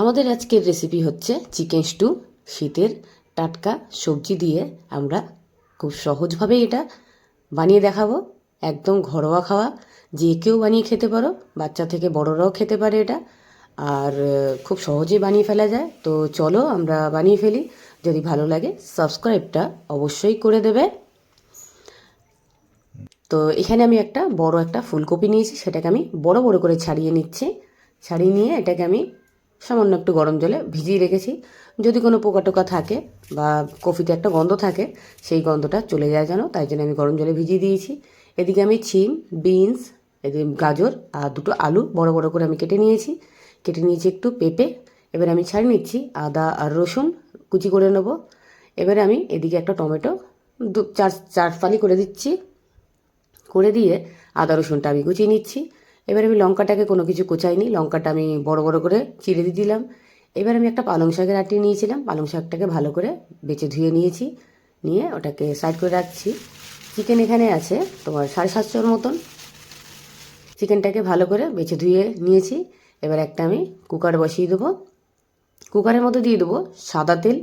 আমাদের আজকের রেসিপি হচ্ছে চিকেন স্টু শীতের টাটকা সবজি দিয়ে আমরা খুব সহজভাবে এটা বানিয়ে দেখাবো। একদম ঘরোয়া খাওয়া, যে কেউ বানিয়ে খেতে পারো, বাচ্চা থেকে বড়রাও খেতে পারে এটা। আর খুব সহজেই বানিয়ে ফেলা যায়। তো চলো আমরা বানিয়ে ফেলি। যদি ভালো লাগে সাবস্ক্রাইবটা অবশ্যই করে দেবে। তো এখানে আমি একটা বড় একটা ফুলকপি নিয়েছি, সেটাকে আমি বড় বড় করে ছাড়িয়ে নিচ্ছি। ছাড়িয়ে নিয়ে এটাকে আমি সামান্য একটু গরম জলে ভিজিয়ে রেখেছি। যদি কোনো পোকা টোকা থাকে বা কফিতে একটা গন্ধ থাকে, সেই গন্ধটা চলে যায় যেন, তাই জন্য আমি গরম জলে ভিজিয়ে দিয়েছি। এদিকে আমি চিম বিনস, এদিকে গাজর আর দুটো আলু বড় বড় করে আমি কেটে নিয়েছি। কেটে নিয়েছি একটু পেঁপে, এবার আমি ছাড়িয়ে নিচ্ছি আদা আর রসুন, কুচি করে নেব। এবারে আমি এদিকে একটা টমেটো, দু, চার চার ফালি করে দিচ্ছি। করে দিয়ে আদা রসুনটা আমি কুচিয়ে নিচ্ছি। এবার আমি লঙ্কাটাকে কোনো কিছু কোচাইনি, লঙ্কাটা আমি বড় বড় করে চিড়ে দিয়ে দিলাম। এবার আমি একটা পালং শাকের আটি নিয়েছিলাম, পালং শাকটাকে ভালো করে বেছে ধুয়ে নিয়েছি, নিয়ে ওটাকে সাইড করে রাখছি। চিকেন এখানে আছে তোমার সাড়ে সাতশোর মতন। চিকেনটাকে ভালো করে বেছে ধুয়ে নিয়েছি। এবার একটা আমি কুকার বসিয়ে দেবো। কুকারের মধ্যে দিয়ে দেবো সাদা তেল।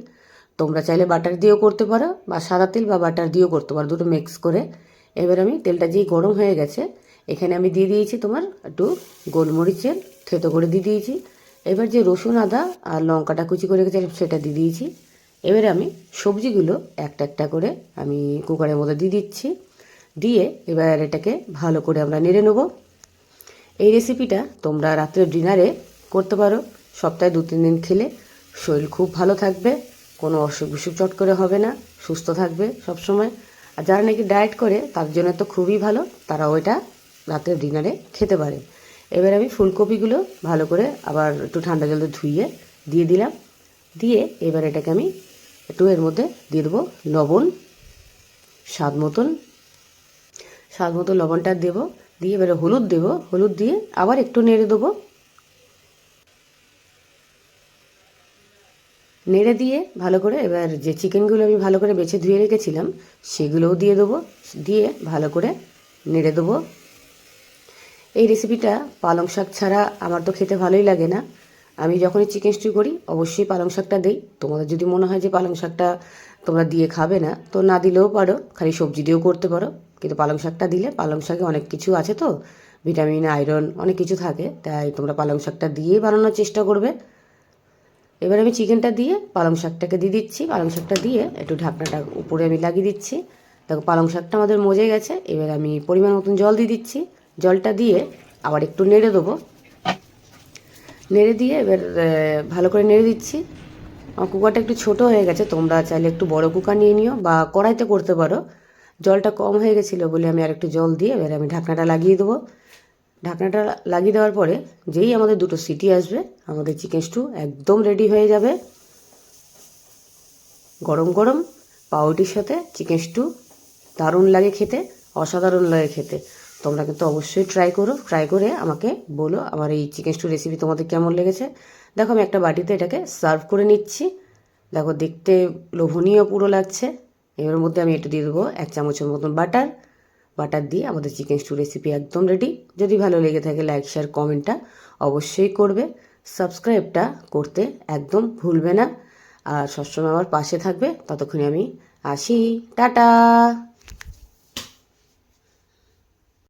তোমরা চাইলে বাটার দিয়েও করতে পারো বা সাদা তেল বা বাটার দিয়েও করতে পারো, দুটো মিক্স করে। এবার আমি তেলটা যেই গরম হয়ে গেছে এখানে আমি দিয়ে দিয়েছি তোমার একটু গোলমরিচের থেতো করে দিয়ে দিয়েছি। এবার যে রসুন, আদা আর লঙ্কাটা কুচি করে রেখেছিলাম সেটা দিয়ে দিয়েছি। এবারে আমি সবজিগুলো একটা একটা করে আমি কুকারের মধ্যে দিয়ে দিচ্ছি। দিয়ে এবার এটাকে ভালো করে আমরা নেড়ে নেব। এই রেসিপিটা তোমরা রাত্রে ডিনারে করতে পারো। সপ্তাহে দু তিন দিন খেলে শরীর খুব ভালো থাকবে, কোনো অসুখ বিসুখ চট করে হবে না, সুস্থ থাকবে সবসময়। আর যারা নাকি ডায়েট করে, তার জন্য তো খুবই ভালো তারা ওইটা রাত্রে ডিনারে খেতে পারে। এবার আমি ফুলকপিগুলো ভালো করে আবার একটু ঠান্ডা জলে ধুইয়ে দিয়ে দিলাম। দিয়ে এবার এটাকে আমি একটু এর মধ্যে দিয়ে দেবো লবণ, স্বাদ মতন। স্বাদ মতো লবণটা দেবো, দিয়ে এবারে হলুদ দেবো। হলুদ দিয়ে আবার একটু নেড়ে দেবো। নেড়ে দিয়ে ভালো করে এবার যে চিকেনগুলো আমি ভালো করে বেছে ধুয়ে রেখেছিলাম, সেগুলোও দিয়ে দেবো। দিয়ে ভালো করে নেড়ে দেবো। এই রেসিপিটা পালং শাক ছাড়া আমার তো খেতে ভালোই লাগে না। আমি যখনই চিকেন স্টু করি, অবশ্যই পালং শাকটা দিই। তোমাদের যদি মনে হয় যে পালং শাকটা তোমরা দিয়ে খাবে না, তো না দিলেও পারো, খালি সবজি দিয়েও করতে পারো। কিন্তু পালং শাকটা দিলে, পালং শাকে অনেক কিছু আছে তো, ভিটামিন, আয়রন, অনেক কিছু থাকে। তাই তোমরা পালং শাকটা দিয়েই বানানোর চেষ্টা করবে। এবার আমি চিকেনটা দিয়ে পালং শাকটাকে দিয়ে দিচ্ছি। পালং শাকটা দিয়ে একটু ঢাকনাটা উপরে আমি লাগিয়ে দিচ্ছি। দেখো, পালং শাকটা আমাদের মজে গেছে। এবার আমি পরিমাণ মতন জল দিয়ে দিচ্ছি। জলটা দিয়ে আবার একটু নেড়ে দেবো। নেড়ে দিয়ে এবার ভালো করে নেড়ে দিচ্ছি। আমার কুকারটা একটু ছোট হয়ে গেছে, তোমরা চাইলে একটু বড় কুকার নিয়ে নিও বা কড়াইতে করতে পারো। জলটা কম হয়ে গেছিল বলে আমি আর একটু জল দিয়ে এবার আমি ঢাকনাটা লাগিয়ে দেবো। ঢাকনাটা লাগিয়ে দেওয়ার পরে যেই আমাদের দুটো সিটি আসবে, আমাদের চিকেন স্টু একদম রেডি হয়ে যাবে। গরম গরম পাউরুটির সাথে চিকেন স্টু দারুণ লাগে খেতে, অসাধারণ লাগে খেতে। তোমরা কিন্তু অবশ্যই ট্রাই করো ট্রাই করে আমাকে বলো আমার এই চিকেন স্টু রেসিপি তোমাদের কেমন লেগেছে। দেখো, আমি একটা বাটিতে এটাকে সার্ভ করে নিচ্ছি। দেখো, দেখতে লোভনীয় পুরো লাগছে। এর মধ্যে আমি একটু দিয়ে দেবো এক চামচের মতন বাটার বাটার দিয়ে আমাদের চিকেন স্টু রেসিপি একদম রেডি যদি ভালো লেগে থাকে লাইক শেয়ার কমেন্টটা অবশ্যই করবে। সাবস্ক্রাইবটা করতে একদম ভুলবে না। আর সবসময় আমার পাশে থাকবে। ততক্ষণে আমি আসি। টাটা!